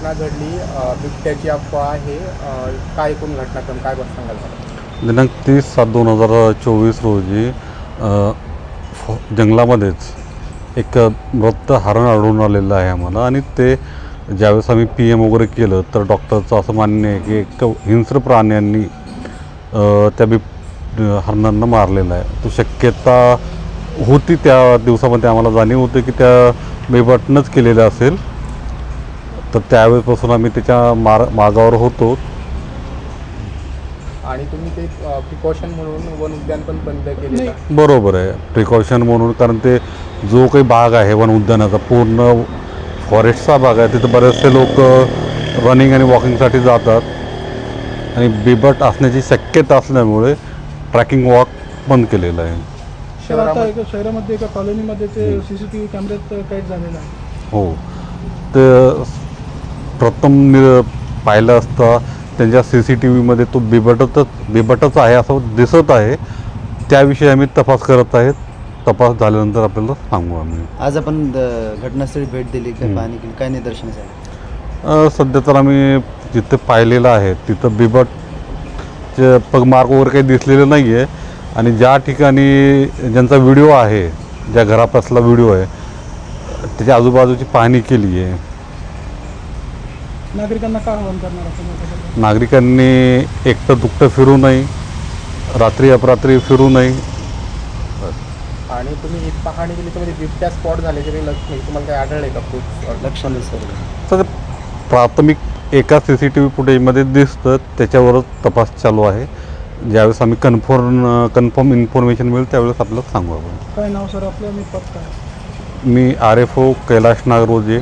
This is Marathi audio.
घटना घडली बिबट्याची अफवा आहे काय एकूण घटनाक्रम काय सांगाल? दिनांक तीस सात दोन हजार चोवीस रोजी फ- जंगलामध्येच एक मृत हरण आढळून आलेलं आहे आम्हाला आणि ते ज्यावेळेस आम्ही पी एम वगैरे केलं तर डॉक्टरचं असं मान्य आहे की एक हिंस्र प्राण्यांनी त्या बिब हरणांना मारलेलं आहे. तो शक्यता होती त्या दिवसामध्ये. आम्हाला जाणीव होते की त्या बिबटनंच केलेलं असेल. तर त्यावेळेपासून आम्ही त्याच्या मार मागावर होतो. आणि तुम्ही ते प्रिकॉशन म्हणून वन उद्यान पण बंद केलेलं आहे. बरोबर आहे. प्रिकॉशन म्हणून कारण ते जो काही भाग आहे वन उद्यानाचा पूर्ण फॉरेस्टचा भाग आहे तिथं बरेचसे लोक रनिंग आणि वॉकिंगसाठी जातात. आणि बिबट असण्याची शक्यता असल्यामुळे ट्रॅकिंग वॉक बंद केलेलं आहे. शहरामध्ये? एका कॉलनीमध्ये ते सी सी टी व्ही कॅमेऱ्यात कैद झालेलं आहे हो. ते प्रथम नि पाहिलं असता त्यांच्या सी सी टी व्हीमध्ये तो बिबटच बिबटच आहे असं दिसत आहे. त्याविषयी आम्ही तपास करत आहेत. तपास झाल्यानंतर आपल्याला सांगू आम्ही. आज आपण द- घटनास्थळी भेट दिली काय. पाहणी केली काय निदर्शन अ, सध्या तर आम्ही जिथे पाहिलेलं आहे तिथं बिबटचे पगमार्ग वगैरे काही दिसलेलं नाही आहे आणि ज्या ठिकाणी ज्यांचा व्हिडिओ आहे ज्या घरापासला व्हिडिओ आहे त्याच्या आजूबाजूची पाहणी केली आहे नागरिकांना काय आवाहन करणार आपण याच्याबद्दल? नागरिकांनी एकटं दुकटं फिरू नये रात्री अपरात्री फिरू नये. आणि तुम्ही ही पाहणी केली त्यामध्ये बिबट्या स्पॉट झाले तरी लक्ष म्हणजे तुम्हाला काय आढळले का तर प्राथमिक एका सी सी टी व्ही फुटेजमध्ये दिसतं त्याच्यावरच तपास चालू आहे. ज्यावेळेस आम्ही कन्फर्म कन्फर्म इन्फॉर्मेशन मिळेल त्यावेळेस आपल्याला सांगू आपण. काय नाव सर आपलं? आणि पद काय मी R F O Kailash Nagroje.